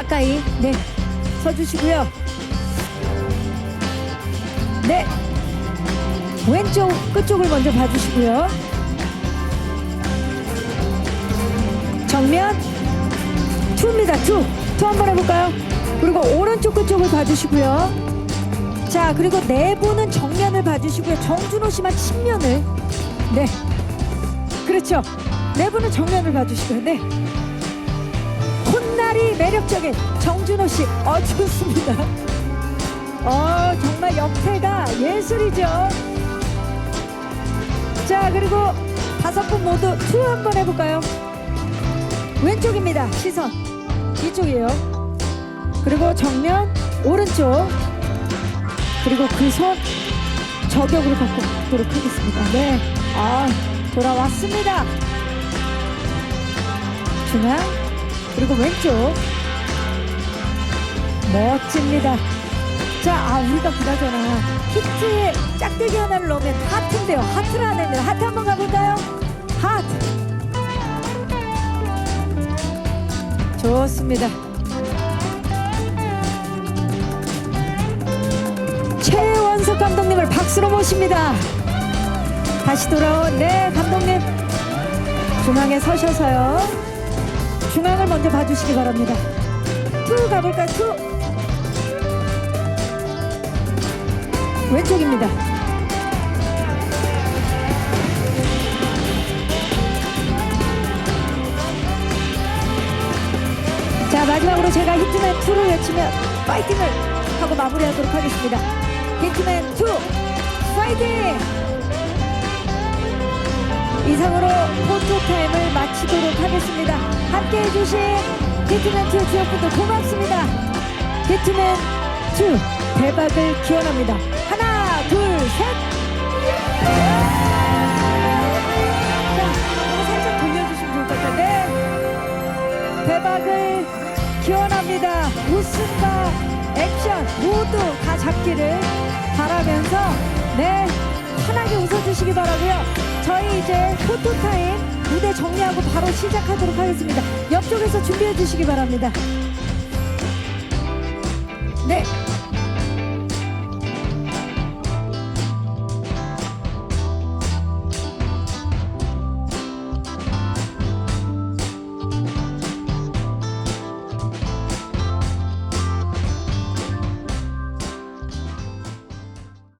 가까이 네 서주시고요. 네 왼쪽 끝쪽을 먼저 봐주시고요. 정면 투입니다. 투. 투 한번 해볼까요? 그리고 오른쪽 끝쪽을 봐주시고요. 자 그리고 내부는 정면을 봐주시고요. 정준호 씨만 측면을. 네. 그렇죠. 내부는 정면을 봐주시고요. 네. 콧날이 매력적인 정준호 씨. 어 좋습니다. 어 정말 옆태가 예술이죠. 자 그리고 다섯 분 모두 투 한번 해볼까요? 왼쪽입니다. 시선 이쪽이에요. 그리고 정면 오른쪽 그리고 그 손 저격으로 바꾸도록 하겠습니다. 네, 아 돌아왔습니다. 중앙 그리고 왼쪽 멋집니다. 자, 아 우리가 그나저나 히트에 짝대기 하나를 넣으면 하트인데요. 하트를 안 했는데 하트 한번 가볼까요? 하트. 좋습니다. 최원석 감독님을 박수로 모십니다. 다시 돌아온 네 감독님 중앙에 서셔서요. 중앙을 먼저 봐주시기 바랍니다. 투 가볼까요? 투 왼쪽입니다. 자 마지막으로 제가 히트맨 2를 외치면 파이팅을 하고 마무리하도록 하겠습니다. 히트맨 2 파이팅! 이상으로 포토타임을 마치도록 하겠습니다. 함께 해주신 히트맨 2 지역분들 고맙습니다. 히트맨 2 대박을 기원합니다. 하나 둘 셋. 기원합니다. 웃음과 액션 모두 다 잡기를 바라면서 네 환하게 웃어주시기 바라고요. 저희 포토타임 무대 정리하고 바로 시작하도록 하겠습니다. 옆쪽에서 준비해 주시기 바랍니다. 네,